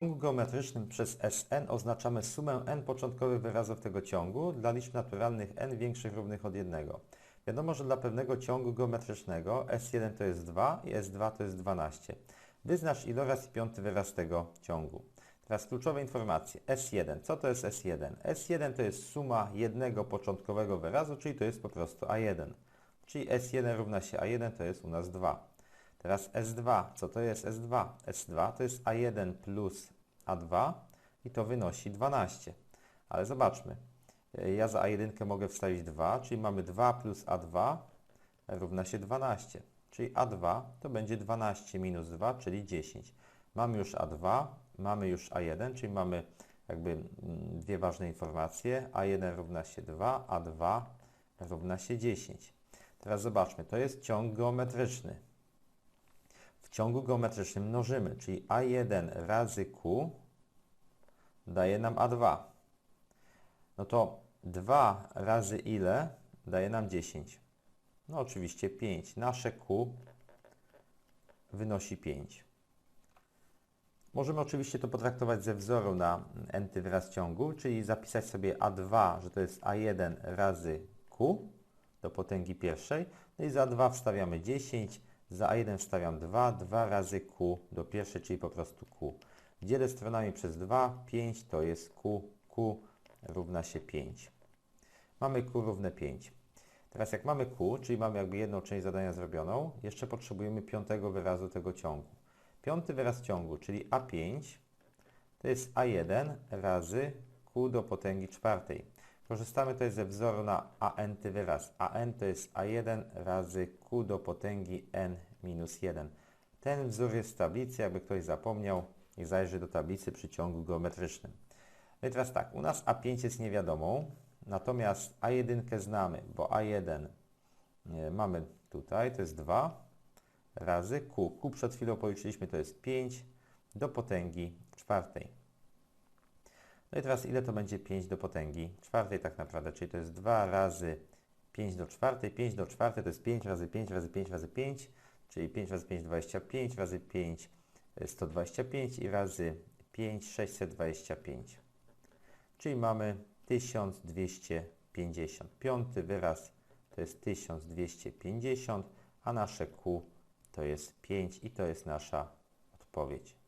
ciągu geometrycznym przez Sn oznaczamy sumę n początkowych wyrazów tego ciągu dla liczb naturalnych n większych równych od 1. Wiadomo, że dla pewnego ciągu geometrycznego S1 to jest 2 i S2 to jest 12. Wyznacz iloraz i piąty wyraz tego ciągu. Teraz kluczowe informacje. S1. Co to jest S1? S1 to jest suma jednego początkowego wyrazu, czyli to jest po prostu A1. Czyli S1 równa się A1 to jest u nas 2. Teraz S2. Co to jest S2? S2 to jest A1 plus A2 i to wynosi 12. Ale zobaczmy. Ja za A1 mogę wstawić 2, czyli mamy 2 plus A2 równa się 12. Czyli A2 to będzie 12 minus 2, czyli 10. Mamy już A2, mamy już A1, czyli mamy jakby mm, dwie ważne informacje. A1 równa się 2, A2 równa się 10. Teraz zobaczmy, to jest ciąg geometryczny. W ciągu geometrycznym mnożymy, czyli A1 razy Q daje nam A2. No to 2 razy ile daje nam 10? No oczywiście 5. Nasze Q wynosi 5. Możemy oczywiście to potraktować ze wzoru na n-ty wyraz ciągu, czyli zapisać sobie A2, że to jest A1 razy Q do potęgi pierwszej. No i za 2 wstawiamy 10, za A1 wstawiam 2, 2 razy Q do pierwszej, czyli po prostu Q. Dzielę stronami przez 2, 5 to jest Q, Q równa się 5. Mamy Q równe 5. Teraz jak mamy Q, czyli mamy jakby jedną część zadania zrobioną, jeszcze potrzebujemy piątego wyrazu tego ciągu. Piąty wyraz ciągu, czyli A5, to jest A1 razy Q do potęgi czwartej. Korzystamy tutaj ze wzoru na AN ty wyraz. AN to jest A1 razy Q do potęgi N minus 1. Ten wzór jest w tablicy, jakby ktoś zapomniał, i zajrzy do tablicy przy ciągu geometrycznym. No i teraz tak, u nas A5 jest niewiadomą, natomiast A1 znamy, bo A1 nie, mamy tutaj, to jest 2 razy Q. Q przed chwilą policzyliśmy, to jest 5 do potęgi czwartej. No i teraz ile to będzie 5 do potęgi czwartej tak naprawdę, czyli to jest 2 razy 5 do czwartej. 5 do czwartej to jest 5 razy 5 razy 5 razy 5, czyli 5 razy 5 25, razy 5 125 i razy 5 625. Czyli mamy 1250. Piąty wyraz to jest 1250, a nasze Q to jest 5 i to jest nasza odpowiedź.